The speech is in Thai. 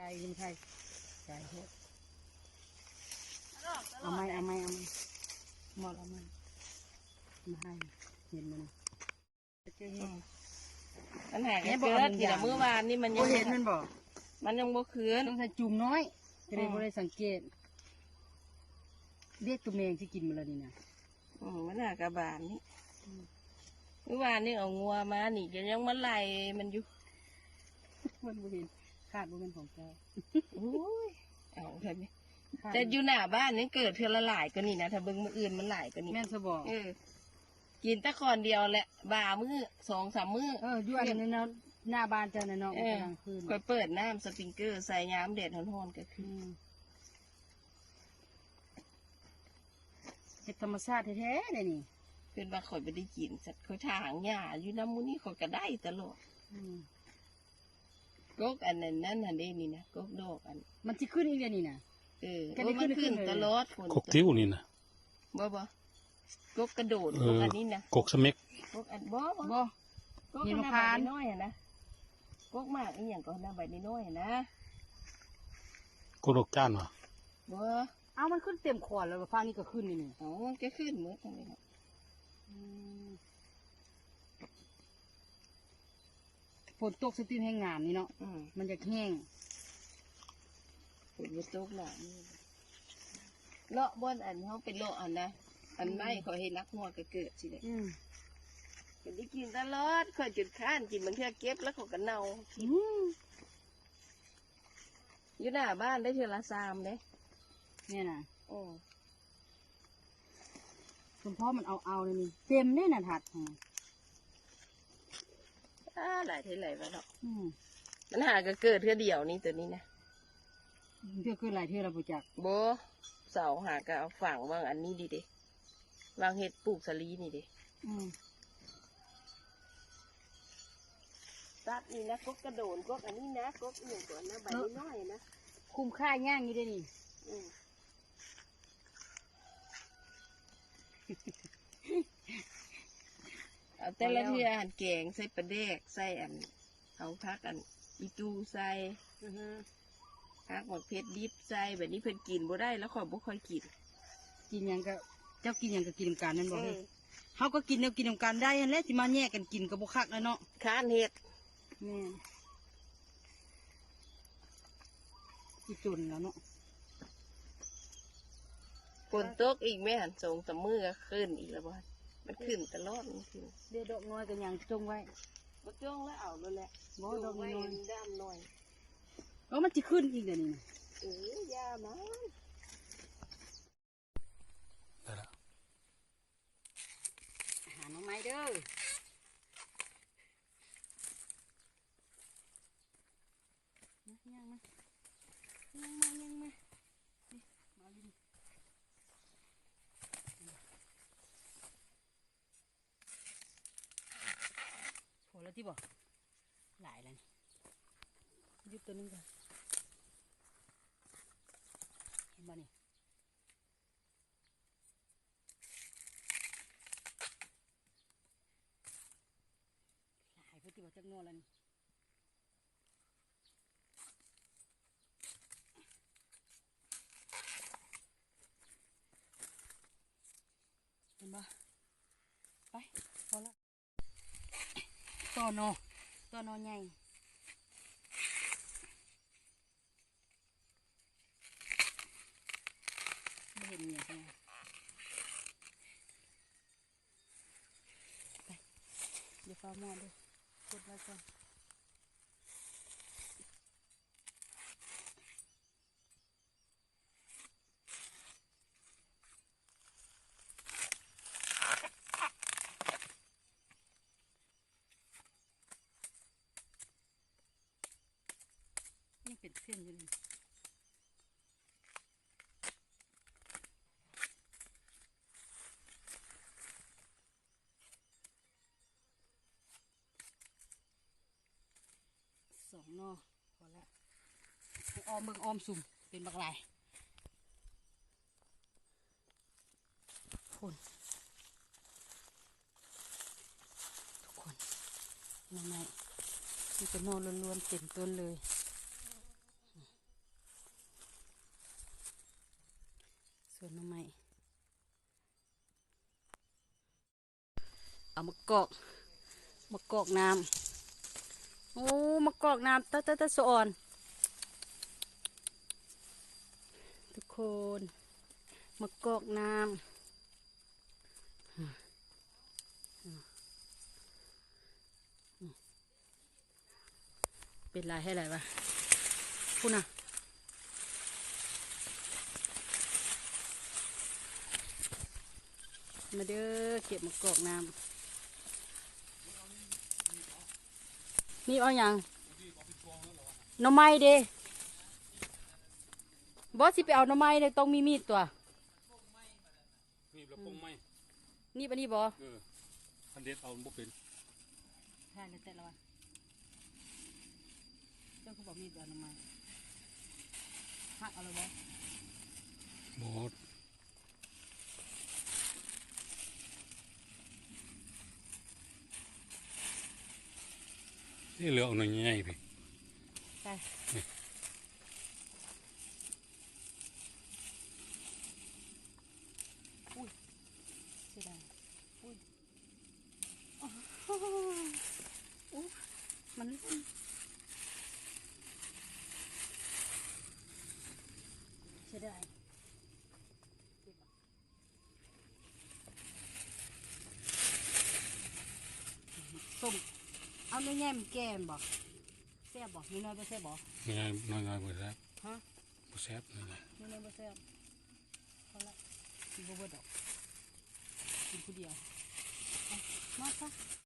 ไก่กินไข่ไก่เฮ็ดเอาไหมเอาไหมเอาไหมหมดเอาไหมมาให้เห็นมันจะเห็นปัญหาแม่ก็บอกเกิเอาดเป็นทีอย่าละงเมื่อวานนี่มันยับ่งเห็นมันบอกมันยังบ่คืนต้องใส่จุ่มน้อยจะได้อืมบ่ได้สังเกต เรียกตัวแมงที่กินมาแล้วนี่นะอืมมันหากระบาลนี่เมื่อวานนี่เอางัวมานี่ก็ยังมันไหลมันอยู่มันบ่เห็น ขาดบ่เป็นของแกโอ้ยเอาเถอะนี่ขาดแต่อยู่หน้าบ้านนี่เกิดเทือละหลายก็นี่นะถ้าเบิ่งมืออื่นมันหลายก็นี่แม่นซะบอกเออกินแตะคอนเดียวแหละบ่ามือสองสามมือเอออยู่อันนั้นเนาะหน้าบ้านเจ้าน่ะเนาะเอมันอกำลังคืนคอยเปิดน้ำสปริงเกอร์ใส่ยามเด็ดหอนๆก็คือมเฮ็ดธรรมชาติแท้ๆเลยนี่เพื่อนว่าคอยไปได้กินสัตว์คอยทางหญ้าอยู่น้ำมูนี่คอยก็ได้ตลอดอืม กกอันนั้นนั่นอันนี้นี่นะกกดอกอัน มันสิขึ้นอีกเดี๋ยวนี้น่ะเออก็โอ้ได้มันขึ้ขึ้นนเลย ตลอดฝนกกติ้วนี่นะบ่บ่กกกระโดดเอกกออันนี้นะกกสเม็กกกอันบ่บ่บ่ กกเห็อันนมะนั้นพร้าวใบน้อยๆอะนะกกมากอีหยังก็น่าใบน้อยๆอะนะกกดอกจ้านวะบ่เอามันขึ้นเต็มขวดแล้วฟังนี่ก็ขึ้นนี่นี่เอามันก็ขึ้นหมดทั้งนี้นะ ฝนตกสตินแห้งงามนี่เนาะอืมมันจะแห้งฝนบ่ตกหลายนี่เลาะบ่อนอันเฮาเป็นเลาะอันนะอันไม่ขอยให้นักหัวก็เกิดสิได้อืมเป็นได้กินตลอดข่อยจุดข้านกินมันเทื่อเก็บแล้วเขาก็เน่าอืมอยู่หน้าบ้านได้เทื่อละซามเด้เนี่ยนะอือคุณพ่อมันเอาเอาเลยนี่เต็มเลยน่ะถัดอืมอ่า หลายเท่าไหร่วะเนาะอืมมันหาก็เกิดเทื่อเดียวนี่ตัวนี้นะเพื่อขึ้นหลายเท่าเราประจักษ์โบเสาหาก็เอาฝังวางอันนี้ดีเด้วางเห็ดปลูกสลีนี่เด้อืมตัดนี่นะกกกระโดนกกอันนี้นะกกเอียงตัวนะใบน้อยๆนะคุ้มค่าย่างอยู่เด้นี่อืม เอาแต่ละเทื่อหันแกงใส่ปลาแดกใส่อัน เอาพักอันอีตูใส่อือฮึพักหมดเพชรดิบใส่แบบนี้เพิ่นกินบ่ได้แล้วขอยบ่ค่อยกินกินหยังก็เจ้ากินหยังก็กินนำกันนั่นบอกเลยเฮาก็กินแนวกินนำกันได้นั่นแหละสิมาแยกกันกินก็บ่คักแล้วเนาะค้านเห็ดแม่นอีจุนแล้วเนาะฝนตกอีกแม่หันสองสามมือก็ขึ้นอีกแล้วบ่ มันขึ้นตลอดมันขึ้นเดี๋ยวดอกน้อยก็ยังจงไว้บ่จ้องแล้วเอาแล้วแหละบ่ดอกน้อยด้ามหน่อยเออมันสิขึ้นอีกเดี๋ยวนี้นะเออยามันได้ละหาหน่อไม้เด้อมายังมายังมายังมานี่มาลินพอแล้ว ที่บอกหลายแล้วนี่หยุดตัวหนึงก่อนเห็นบ่นี่หายไปติว่าจักงอแล้วนี่เห็นปะไปพอละ ตัวนอตัวนอใหญ่ไม่เห็นเมียใช่ไหมไปเดี๋ยวฟ้ามอดูกดไว้ก่อน เป็นเส้นอยู่เลยสองนอพอละออมเบิ่งออมสุ่มเป็นบักลายคนทุกคนนั่นไงนี่เป็นนล้วนๆเต็มต้นเลย ส่ว น้ำไม้เอามากอกมากอกน้ำโอ้มากอกน้ำตะตะตะสอ่อนทุกคนมากอกน้ำเป็นไรให้ไรวะพูดนะ มาเด้อเก็บมะกอกน้ำนี่เอาอย่างหน่อไม้เด้บอสสิไปเอาหน่อไม้เนี่ยต้องมีมีดตัวนี่เราปงไม่นี่ปะนี่บอเอออันเด็ดเอาบ่เป็นใช่แล้วแต่ละวันเจ้าเขาบอกมีดเอาหน่อไม้หักเอาเลยบอ หมด นี่เหลือเอาหน่อยใหญ่ๆพี่ ใช่อุ้ยเสียดายอุ้ยอ๋ออุ๊ยมันเสียดายส้ม เอาเนื้อแง่มแก้มบ่แซ่บบ่น้อยๆบ่แซ่บบ่นี่ไงน้อยๆบ่แซ่บฮะบ่แซ่บนี่ไงน้อยๆบ่แซ่บพอละกินบ่เบิดดอกกินผู้เดียวเอามาซะ